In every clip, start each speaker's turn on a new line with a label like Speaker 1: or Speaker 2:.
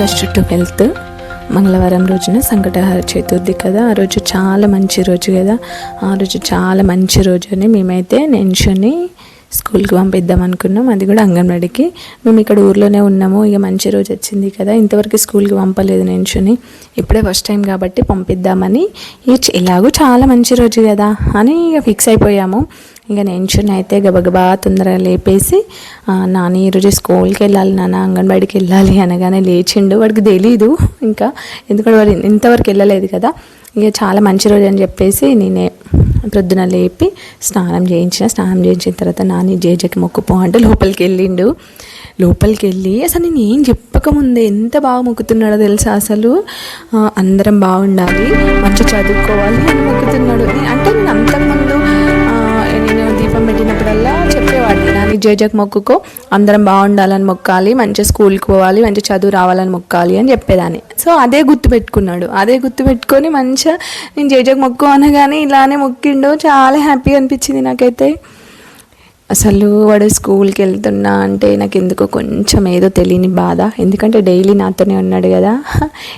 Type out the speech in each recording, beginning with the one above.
Speaker 1: August twelfth మంగళవారం రోజున సంకటహార చతుర్థి కదా. ఆ రోజు చాలా మంచి రోజు కదా. ఆ రోజు చాలా మంచి రోజు అని మేమైతే నించుని స్కూల్కి పంపిద్దాం అనుకున్నాం. అది కూడా అంగన్వాడికి. మేము ఇక్కడ ఊర్లోనే ఉన్నాము. ఇక మంచి రోజు వచ్చింది కదా. ఇంతవరకు స్కూల్కి పంపలేదు నించుని. ఇప్పుడే ఫస్ట్ టైం కాబట్టి పంపిద్దామని. ఇలాగూ ఎలాగో చాలా మంచి రోజు కదా అని ఇక ఫిక్స్ అయిపోయాము. ఇంకా నించుని అయితే గబగబా తొందరగా లేపేసి నాన్న నాని ఈరోజు స్కూల్కి వెళ్ళాలి నాన్న అంగన్వాడికి వెళ్ళాలి అనగానే లేచిండు. వాడికి తెలీదు ఇంకా. ఎందుకంటే వాడు ఇంతవరకు వెళ్ళలేదు కదా. ఇక చాలా మంచి రోజు అని చెప్పేసి నేనే ప్రొద్దున లేపి స్నానం చేయించిన. స్నానం చేయించిన తర్వాత నాని జేజకి మొక్కుపో అంటే లోపలికి వెళ్ళిండు. లోపలికి వెళ్ళి అసలు నేను ఏం చెప్పకముందే ఎంత బాగా మొక్కుతున్నాడో తెలుసా అసలు? అందరం బాగుండాలి మంచి చదువుకోవాలి అని మొక్కుతున్నాడు. అంటే నేను అంతకుముందు జేజకు మొక్కుకో. అందరం బాగుండాలని మొక్కాలి మంచి స్కూల్కి పోవాలి మంచి చదువు రావాలని మొక్కాలి అని చెప్పేదాన్ని. సో అదే గుర్తు పెట్టుకున్నాడు. అదే గుర్తు పెట్టుకొని మంచిగా నేను జేజకు మొక్కు అనగానే ఇలానే మొక్కిండో. చాలా హ్యాపీ అనిపించింది నాకైతే. అసలు వాడు స్కూల్కి వెళ్తున్నా అంటే నాకు ఎందుకో కొంచెం ఏదో తెలియని బాధ. ఎందుకంటే డైలీ నాతోనే ఉన్నాడు కదా.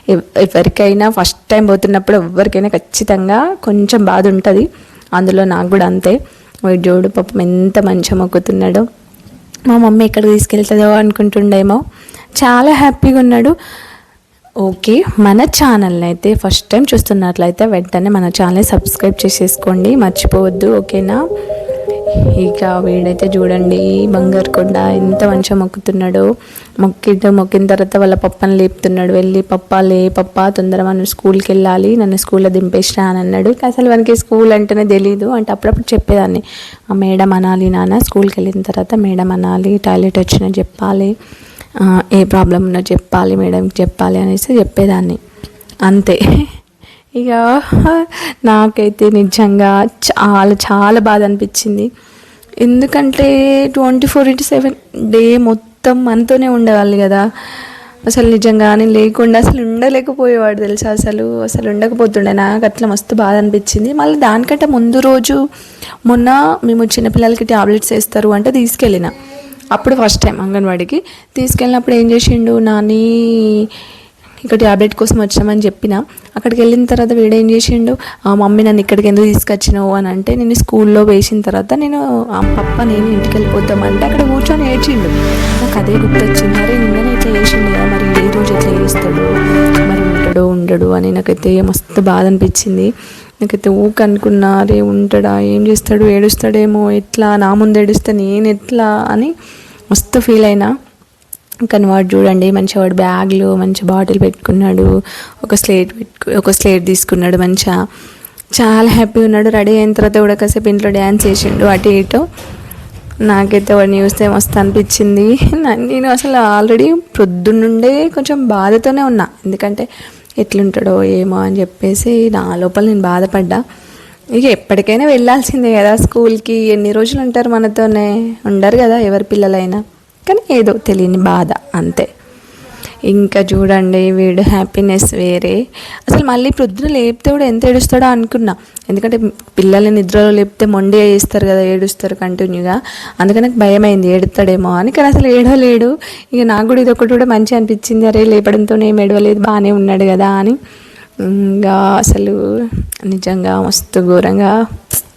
Speaker 1: ఎవ్- ఎవరికైనా ఫస్ట్ టైం పోతున్నప్పుడు ఎవరికైనా ఖచ్చితంగా కొంచెం బాధ ఉంటుంది. అందులో నాకు కూడా అంతే. వాడు జోడు పాపం ఎంత మంచిగా మొక్కుతున్నాడో. మా మమ్మీ ఎక్కడ తీసుకెళ్తుందో అనుకుంటుండేమో. చాలా హ్యాపీగా ఉన్నాడు. ఓకే మన ఛానల్ని అయితే ఫస్ట్ టైం చూస్తున్నట్లయితే వెంటనే మన ఛానల్ని సబ్స్క్రైబ్ చేసేసుకోండి. మర్చిపోవద్దు ఓకేనా? ఇక వీడైతే చూడండి బంగారు కొండ ఎంత మంచిగా మొక్కుతున్నాడో. మొక్కిట మొక్కిన తర్వాత వాళ్ళ పప్పని లేపుతున్నాడు. వెళ్ళి పప్ప లే పప్ప తొందరగా మనం స్కూల్కి వెళ్ళాలి నన్ను స్కూల్లో దింపేసినా అని అన్నాడు. అసలు మనకి స్కూల్ అంటేనే తెలియదు అంటే అప్పుడప్పుడు చెప్పేదాన్ని ఆ మేడం అనాలి నాన్న స్కూల్కి వెళ్ళిన తర్వాత మేడం అనాలి టాయిలెట్ వచ్చినా చెప్పాలి ఏ ప్రాబ్లం ఉన్నా చెప్పాలి మేడంకి చెప్పాలి అనేసి చెప్పేదాన్ని. అంతే. ఇక నాకైతే నిజంగా చాలా చాలా బాధ అనిపించింది. ఎందుకంటే twenty four into seven day మొత్తం మనతోనే ఉండేవాళ్ళు కదా. అసలు నిజంగా నేను లేకుండా అసలు ఉండలేకపోయేవాడు తెలుసా అసలు. అసలు ఉండకపోతుండే. నాకు అట్లా మస్తు బాధ అనిపించింది. మళ్ళీ దానికంటే ముందు రోజు మొన్న మేము చిన్నపిల్లలకి ట్యాబ్లెట్స్ వేస్తారు అంటే తీసుకెళ్ళిన. అప్పుడు ఫస్ట్ టైం అంగన్వాడికి. తీసుకెళ్ళినప్పుడు ఏం చేసిండు? నాని ఇక్కడ ట్యాబ్లెట్ కోసం వచ్చామని చెప్పిన అక్కడికి వెళ్ళిన తర్వాత వీడు ఏం చేసిండు ఆ మమ్మీ నన్ను ఇక్కడికి ఎందుకు తీసుకొచ్చినావు? అని అంటే నేను స్కూల్లో వేసిన తర్వాత నేను ఆ పప్ప నేను ఇంటికి వెళ్ళిపోతామంటే అక్కడ కూర్చొని ఏడ్చిండు. నాకు అదే గుర్తొచ్చింది. అరే నిన్ననే ఇట్లా చేసిండు కదా మరి ఏ రోజు ఎట్లా చేస్తాడు? మరి ఉంటాడో ఉండడు? అని నాకైతే మస్తు బాధ అనిపించింది. నాకైతే ఊక అనుకున్నా అరే ఉంటాడా? ఏం చేస్తాడు? ఏడుస్తాడేమో? ఎట్లా? నా ముందు ఏడుస్తే నేను ఎట్లా? అని మస్తు ఫీల్ అయినా. కానీ వాడు చూడండి మంచిగా వాడు బ్యాగ్లో మంచి బాటిల్ పెట్టుకున్నాడు ఒక స్లేట్ పెట్టుకు ఒక స్లేట్ తీసుకున్నాడు మంచిగా. చాలా హ్యాపీగా ఉన్నాడు. రెడీ అయిన తర్వాత కూడా కాసేపు ఇంట్లో డ్యాన్స్ చేసిండు అటు ఇటు. నాకైతే వాడిని చూస్తే మస్తు అనిపించింది. నేను అసలు ఆల్రెడీ ప్రొద్దున్నుండే కొంచెం బాధతోనే ఉన్నా. ఎందుకంటే ఎట్లుంటాడో ఏమో అని చెప్పేసి నా లోపల నేను బాధపడ్డా. ఇక ఎప్పటికైనా వెళ్ళాల్సిందే కదా స్కూల్కి. ఎన్ని రోజులు ఉంటారు మనతోనే? ఉండరు కదా ఎవరి పిల్లలైనా. కానీ ఏదో తెలియని బాధ అంతే. ఇంకా చూడండి వీడు హ్యాపీనెస్ వేరే. అసలు మళ్ళీ ప్రొద్దున లేపితే కూడా ఎంత ఏడుస్తాడో అనుకున్నా. ఎందుకంటే పిల్లల్ని నిద్రలో లేపితే మొండి వేస్తారు కదా ఏడుస్తారు కంటిన్యూగా. అందుకని నాకు భయం అయింది ఏడుతాడేమో అని. కానీ అసలు ఏడవలేడు. ఇక నాకు కూడా ఇది ఒకటి కూడా మంచి అనిపించింది. అరే లేపడంతో ఏం ఏడవలేదు బాగానే ఉన్నాడు కదా అని. ఇంకా అసలు నిజంగా మస్తు ఘోరంగా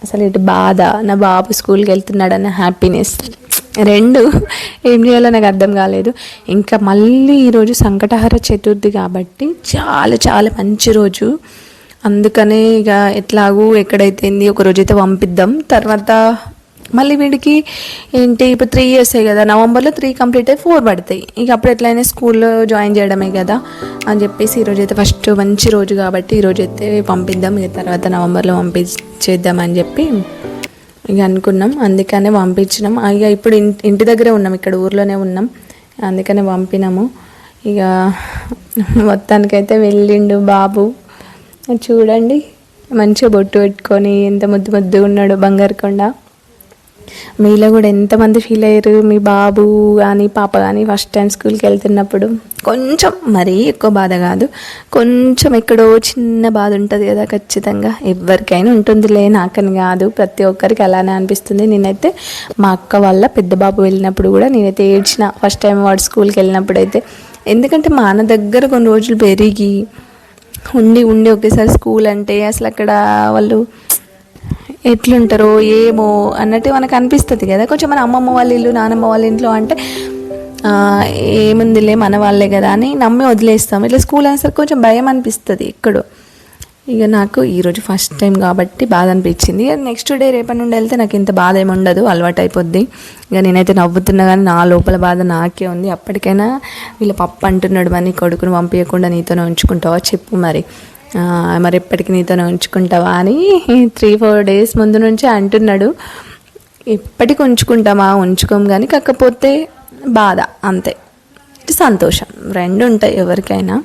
Speaker 1: అసలు ఇటు బాధ. నా బాబు స్కూల్కి వెళ్తున్నాడన్న హ్యాపీనెస్ రెండు. ఏం చేయాలో నాకు అర్థం కాలేదు. ఇంకా మళ్ళీ ఈరోజు సంకటహర చతుర్థి కాబట్టి చాలా చాలా మంచి రోజు. అందుకనే ఇక ఎట్లాగూ ఎక్కడైతేంది ఒక రోజైతే పంపిద్దాం. తర్వాత మళ్ళీ వీడికి ఏంటి ఇప్పుడు త్రీ ఇయర్స్ కదా నవంబర్లో త్రీ కంప్లీట్ అయ్యి ఫోర్ పడతాయి. ఇక అప్పుడు ఎట్లయినా స్కూల్లో జాయిన్ చేయడమే కదా అని చెప్పేసి ఈరోజు అయితే ఫస్ట్ మంచి రోజు కాబట్టి ఈరోజు అయితే పంపిద్దాం. ఇక తర్వాత నవంబర్లో పంపించేద్దామని చెప్పి ఇక అనుకున్నాం. అందుకనే పంపించినాం. ఇక ఇప్పుడు ఇంటి దగ్గరే ఉన్నాం. ఇక్కడ ఊర్లోనే ఉన్నాం. అందుకనే పంపినాము. ఇక మొత్తానికైతే వెళ్ళిండు బాబు. చూడండి. మంచిగా బొట్టు పెట్టుకొని ఎంత ముద్దు ముద్దుగా ఉన్నాడు బంగారు కొండ. మీలో కూడా ఎంతమంది ఫీల్ అయ్యారు? మీ బాబు కానీ పాప కానీ ఫస్ట్ టైం స్కూల్కి వెళ్తున్నప్పుడు? కొంచెం మరీ ఎక్కువ బాధ కాదు. కొంచెం ఎక్కడో చిన్న బాధ ఉంటుంది కదా ఖచ్చితంగా. ఎవరికైనా ఉంటుందిలే నాకని కాదు. ప్రతి ఒక్కరికి అలానే అనిపిస్తుంది. నేనైతే మా అక్క వాళ్ళ పెద్ద బాబు వెళ్ళినప్పుడు కూడా నేనైతే ఏడ్చిన ఫస్ట్ టైం వాడు స్కూల్కి వెళ్ళినప్పుడు అయితే. ఎందుకంటే మా అన్న దగ్గర కొన్ని రోజులు పెరిగి ఉండి ఉండి ఒకేసారి స్కూల్ అంటే అసలు అక్కడ వాళ్ళు ఎట్లుంటారో ఏమో అన్నట్టు మనకు అనిపిస్తుంది కదా. కొంచెం మన అమ్మమ్మ వాళ్ళ ఇల్లు నానమ్మ వాళ్ళ ఇంట్లో అంటే ఏముందిలే మన వాళ్ళే కదా అని నమ్మి వదిలేస్తాం. ఇట్లా స్కూల్ అనేసరికి కొంచెం భయం అనిపిస్తుంది ఎక్కడో. ఇక నాకు ఈరోజు ఫస్ట్ టైం కాబట్టి బాధ అనిపించింది. నెక్స్ట్ డే రేపటి నుండి వెళ్తే నాకు ఇంత బాధ ఏమి ఉండదు అలవాటు అయిపోద్ది. ఇక నేనైతే నవ్వుతున్నా కానీ నా లోపల బాధ నాకే ఉంది. అప్పటికైనా వీళ్ళ పప్పు అంటున్నాడు మరి కొడుకుని పంపించకుండా నీతోనే ఉంచుకుంటావా? చెప్పు మరి. మరి ఎప్పటికి నీతోనే ఉంచుకుంటావా అని త్రీ ఫోర్ డేస్ ముందు నుంచి అంటున్నాడు. ఎప్పటికి ఉంచుకుంటామా? ఉంచుకోం కానీ కాకపోతే బాధ అంతే. సంతోషం. రెండు ఉంటాయి ఎవరికైనా.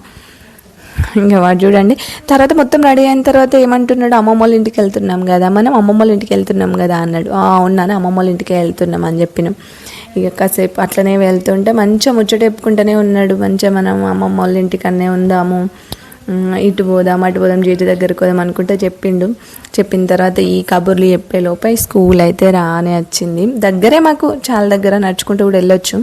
Speaker 1: ఇంకా వాడు చూడండి. తర్వాత మొత్తం రెడీ అయిన తర్వాత ఏమంటున్నాడు? అమ్మమ్మ వాళ్ళ ఇంటికి వెళ్తున్నాం కదా మనం అమ్మమ్మ వాళ్ళ ఇంటికి వెళ్తున్నాం కదా అన్నాడు. అవునాను అమ్మమ్మ వాళ్ళ ఇంటికి వెళ్తున్నాం అని చెప్పినాం. ఇక కాసేపు అట్లనే వెళ్తుంటే మంచిగా ముచ్చట చెప్పుకుంటూనే ఉన్నాడు. మంచిగా మనం అమ్మమ్మ వాళ్ళ ఇంటికన్నే ఉందాము. ఇటు పోదాం అటు పోదాం జీటి దగ్గరికి పోదాం అనుకుంటే చెప్పిండు. చెప్పిన తర్వాత ఈ కబుర్లు చెప్పే లోపే స్కూల్ అయితే రానే వచ్చింది. దగ్గరే మాకు చాలా దగ్గర నడుచుకుంటూ కూడా వెళ్ళొచ్చు.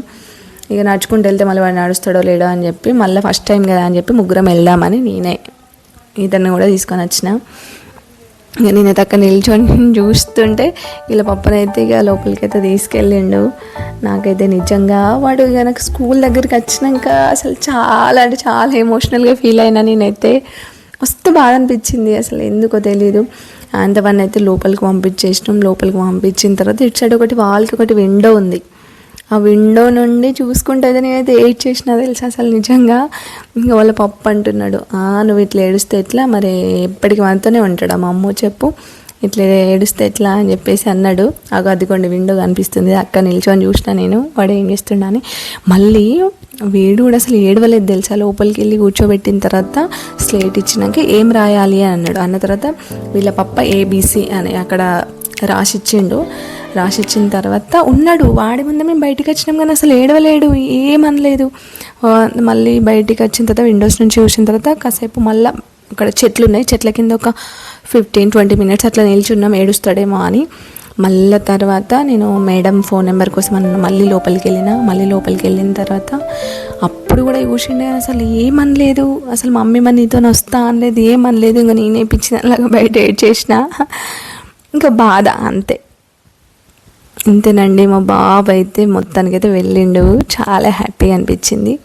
Speaker 1: ఇక నడుచుకుంటూ వెళ్తే మళ్ళీ వాడు నడుస్తాడో లేడో అని చెప్పి మళ్ళీ ఫస్ట్ టైం కదా అని చెప్పి ముగ్గురం వెళ్దామని నేనే ఇతన్ని కూడా తీసుకొని వచ్చిన. ఇక నేనైతే అక్కడ నిల్చొని చూస్తుంటే ఇలా పప్పనైతే ఇక లోపలికి అయితే తీసుకెళ్ళిండు. నాకైతే నిజంగా వాడు ఇక నాకు స్కూల్ దగ్గరికి వచ్చినాక అసలు చాలా అంటే చాలా ఎమోషనల్గా ఫీల్ అయినా నేనైతే మస్తు బాధ అనిపించింది. అసలు ఎందుకో తెలియదు అంతవన్నీ అయితే లోపలికి పంపించేసినాం. లోపలికి పంపించిన తర్వాత ఇటు సైడ్ ఒకటి వాళ్ళకి ఒకటి విండో ఉంది. ఆ విండో నుండి చూసుకుంటే అయితే నేనైతే ఏడ్ చేసినా తెలుసు అసలు నిజంగా. ఇంకా వాళ్ళ పప్పు అంటున్నాడు. "ఆ, నువ్వు ఇట్లా ఏడుస్తే ఎట్లా? మరి ఎప్పటికి మనతోనే ఉంటాడు? మా అమ్మ చెప్పు. ఇట్లా ఏడుస్తే ఎట్లా? అని చెప్పేసి అన్నాడు. అగో అదిగోండి విండో కనిపిస్తుంది. అక్క నిల్చొని చూసిన నేను. వాడు ఏం చేస్తున్నాను అని. మళ్ళీ వీడు కూడా అసలు ఏడవలేదు తెలుసా? లోపలికి వెళ్ళి కూర్చోబెట్టిన తర్వాత స్లేట్ ఇచ్చినాక ఏం రాయాలి అని అన్నాడు. అన్న తర్వాత వీళ్ళ పప్ప ఏబీసీ అని అక్కడ రాసిచ్చిండు. రాసిచ్చిన తర్వాత ఉన్నాడు. వాడి ముందు మేము బయటికి వచ్చినాం కానీ అసలు ఏడవలేడు. ఏమనలేదు మళ్ళీ బయటికి వచ్చిన తర్వాత విండోస్ నుంచి చూసిన తర్వాత కాసేపు మళ్ళీ అక్కడ చెట్లు ఉన్నాయి. చెట్ల కింద ఒక ఫిఫ్టీన్ ట్వంటీ మినిట్స్ అట్లా నిల్చున్నాం. ఏడుస్తాడేమో అని. మళ్ళీ తర్వాత నేను మేడం ఫోన్ నెంబర్ కోసం అన్న మళ్ళీ లోపలికి వెళ్ళిన మళ్ళీ లోపలికి వెళ్ళిన తర్వాత అప్పుడు కూడా చూసిండే అసలు ఏమనలేదు అసలు మమ్మీ మన నీతో వస్తా అనలేదు. ఏమనలేదు ఇంకా నేనే పిచ్చినలాగా బయట ఏడ్ చేసిన. ఇంకా బాధ అంతే. ఇంతేనండి మా బాబు అయితే మొత్తానికైతే వెళ్ళిండు. చాలా హ్యాపీ అనిపించింది.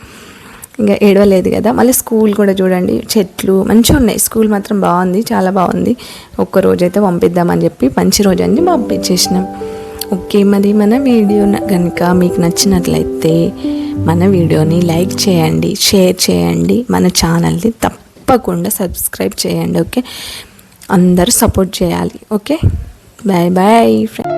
Speaker 1: ఇంకా ఏడవలేదు కదా మళ్ళీ స్కూల్ కూడా చూడండి. చెట్లు మంచిగా ఉన్నాయి. స్కూల్ మాత్రం బాగుంది చాలా బాగుంది. ఒక్క రోజు అయితే పంపిద్దామని చెప్పి మంచి రోజు అని పంపించేసినాం. ఓకే మరి మన వీడియో కనుక మీకు నచ్చినట్లయితే మన వీడియోని లైక్ చేయండి షేర్ చేయండి. మన ఛానల్ని తప్పకుండా సబ్స్క్రైబ్ చేయండి ఓకే? అందరూ సపోర్ట్ చేయాలి ఓకే? Bye boy friend